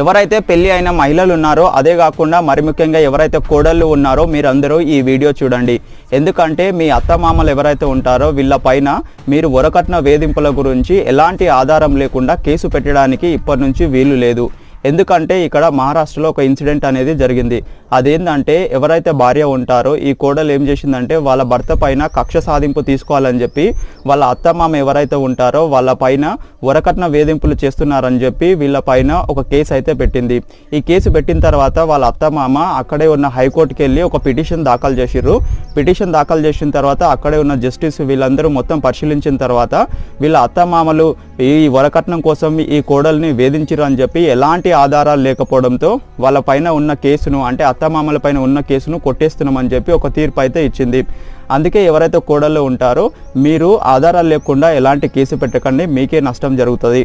ఎవరైతే పెళ్ళి అయిన మహిళలు ఉన్నారో అదే కాకుండా మరి ముఖ్యంగా ఎవరైతే కోడళ్ళు ఉన్నారో మీరందరూ ఈ వీడియో చూడండి. ఎందుకంటే మీ అత్తమామలు ఎవరైతే ఉంటారో వీళ్ళ పైన మీరు వరకట్న వేధింపుల గురించి ఎలాంటి ఆధారం లేకుండా కేసు పెట్టడానికి ఇప్పటి నుంచి వీలు లేదు. ఎందుకంటే ఇక్కడ మహారాష్ట్రలో ఒక ఇన్సిడెంట్ అనేది జరిగింది. అదేంటంటే ఎవరైతే భార్య ఉంటారో ఈ కోడలు ఏం చేసిందంటే వాళ్ళ భర్త పైన కక్ష సాధింపు తీసుకోవాలని చెప్పి వాళ్ళ అత్తమామ ఎవరైతే ఉంటారో వాళ్ళ పైన వరకట్న వేధింపులు చేస్తున్నారని చెప్పి వీళ్ళ పైన ఒక కేసు అయితే పెట్టింది. ఈ కేసు పెట్టిన తర్వాత వాళ్ళ అత్తమామ అక్కడే ఉన్న హైకోర్టుకి వెళ్ళి ఒక పిటిషన్ దాఖలు చేసిర్రు. పిటిషన్ దాఖలు చేసిన తర్వాత అక్కడే ఉన్న జస్టిస్ వీళ్ళందరూ మొత్తం పరిశీలించిన తర్వాత వీళ్ళ అత్తమామలు ఈ వరకట్నం కోసం ఈ కోడల్ని వేధించరు అని చెప్పి ఎలాంటి ఆధారాలు లేకపోవడంతో వాళ్ళ పైన ఉన్న కేసును అంటే అత్తమామల పైన ఉన్న కేసును కొట్టేస్తున్నామని చెప్పి ఒక తీర్పు అయితే ఇచ్చింది. అందుకే ఎవరైతే కోడళ్ళు ఉంటారో మీరు ఆధారాలు లేకుండా ఎలాంటి కేసు పెట్టకండి మీకే నష్టం జరుగుతుంది.